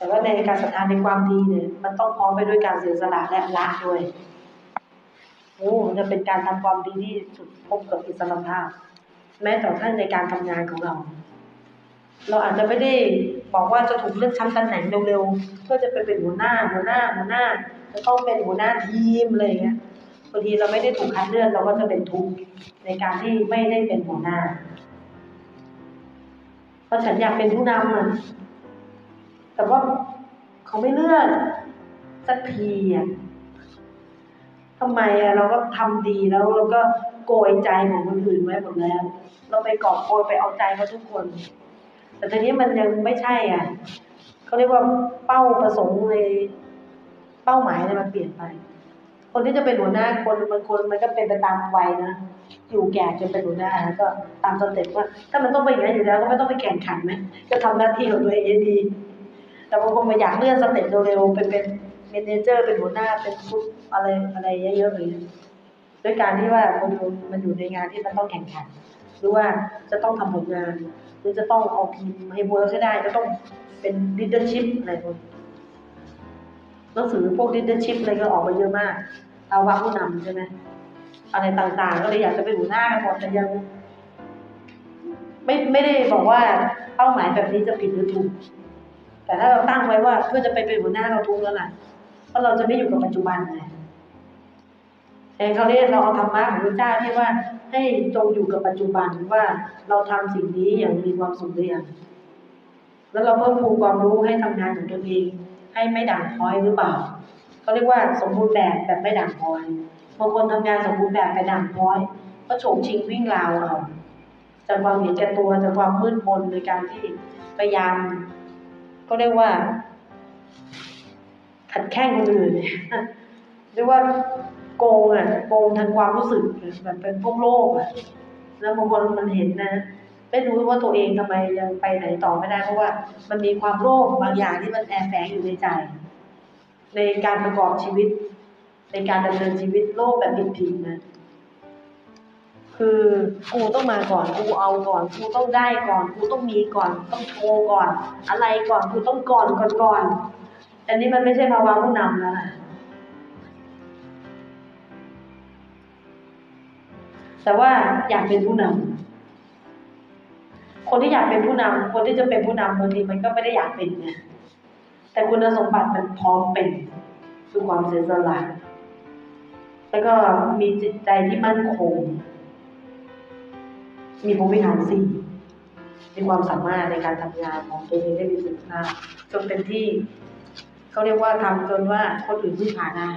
แต่ว่าในการศรัทธาในความดีเนี่ย มันต้องพร้อมไปด้วยการเสียสละและละด้วยโอ้จะเป็นการทำความดีที่สุดพบกับอิสรภาพ แม้แต่ท่านในการทำงานของเรา เราอาจจะไม่ได้บอกว่าจะถูกเลื่อนชั้นตำแหน่งเร็วๆเพื่อจะไปเป็นหัวหน้าหัวหน้าหัวหน้าจะต้องเป็นหัวหน้าทีมอะไรอย่างเงี้ยบางทีเราไม่ได้ถูกคัดเลือกเราก็จะเป็นทุกข์ในการที่ไม่ได้เป็นหัวหน้าเพราะฉันอยากเป็นผู้นำอะ แต่ว่าเขาไม่เลื่อกสักทีอะทำไมอะเราก็ทำดีแล้วเราก็โกยใจของคนอื่นไว้หมดแล้ว เราไปกอบโกยไปเอาใจเขาทุกคน แต่ทีนี้มันยังไม่ใช่อะเขาเรียกว่าเป้าประสงค์ในเป้าหมายเนี่ยมันเปลี่ยนไป คนที่จะเป็นหัวหน้าคนบางคนมันก็เป็นไปตามวัยนะอยู่แก่จนเป็นหัวหน้าก็ตามสเต็ปว่า ถ้ามันต้องไปอย่างนั้นอยู่แล้วก็ไม่ต้องไปแข่งขันไหมก็ทำหน้าที่ของตัวเองให้ดี แต่บางคนมาอยากเลื่อนสเต็ปเร็วๆเป็นเป็นเมนเจอร์เป็นหัวหน้าเป็นซุปอะไรอะไรเยอะๆเลยด้วยการที่ว่ามันอยู่มันอยู่ในงานที่มันต้องแข่งขัน หรือว่าจะต้องทำผลงาน หรือจะต้องเอาทีมให้เวิร์กให้ได้จะต้องเป็น leadership อะไรพวกนี้หนังสือพวก leadership อะไรก็ออกมาเยอะมากภาวะผู้นำใช่ไหมอะไรต่างๆ ก็เลยอยากจะเป็นหัวหน้ากันหมดแต่ยัง ไม่ไม่ได้บอกว่าเป้าหมายแบบนี้จะผิดหรือถูก แต่ถ้าเราตั้งไว้ว่าเพื่อจะไปเป็นหัวหน้าเราทุกข์แล้วล่ะเพราะเราจะไม่อยู่กับปัจจุบันไงแต่เขาเรียกเราเอาธรรมะของพระเจ้าที่ว่าให้จงอยู่กับปัจจุบันว่าเราทำสิ่งนี้อย่างมีความสุขหรือยังแล้วเราเพิ่มพูนความรู้ให้ทำงานของตัวเอง ให้ไม่ด่างพร้อยหรือเปล่าเขาเรียกว่าสมบูรณ์แบบแบบไม่ด่างพร้อยบางคนทำงานสมบูรณ์แบบไปด่างพร้อยก็โฉงชิงวิ่งราวเอาจากความเห็นแก่ตัวจากความมืดมนในการที่พยายาม ก็เรียกว่า ขัดแข้งคนอื่นเรียกว่าโกงอะโกงทางความรู้สึกแบบเป็นพวกโลกอะแล้วบางคนมันเห็นนะไม่รู้ว่าตัวเองทำไมยังไปไหนต่อไม่ได้ เพราะว่ามันมีความโลภบางอย่างที่มันแอบแฝงอยู่ในใจ ในการประกอบชีวิต ในการดำเนินชีวิตโลภแบบผิดๆนะ คือกูต้องมาก่อนกูเอาก่อนกูต้องได้ก่อนกูต้องมีก่อน ต้องโชว์ก่อน อะไรก่อนกูต้องก่อนก่อนก่อนอันนี้มันไม่ใช่ภาวะผู้นำแล้วนะแต่ว่าอยากเป็นผู้นำคนที่อยากเป็นผู้นำคนที่จะเป็นผู้นำบางทีมันก็ไม่ได้อยากเป็นไงแต่คุณสมบัติมันพร้อมเป็นคือความเสียสละแล้วก็มีจิตใจที่มั่นคง มีภูมิฐานสี่มีความสามารถในการทำงานของตัวเองได้มีคุณภาพจนเป็นที่เขาเรียกว่าทำจนว่าคนอื่นพึ่งพาได้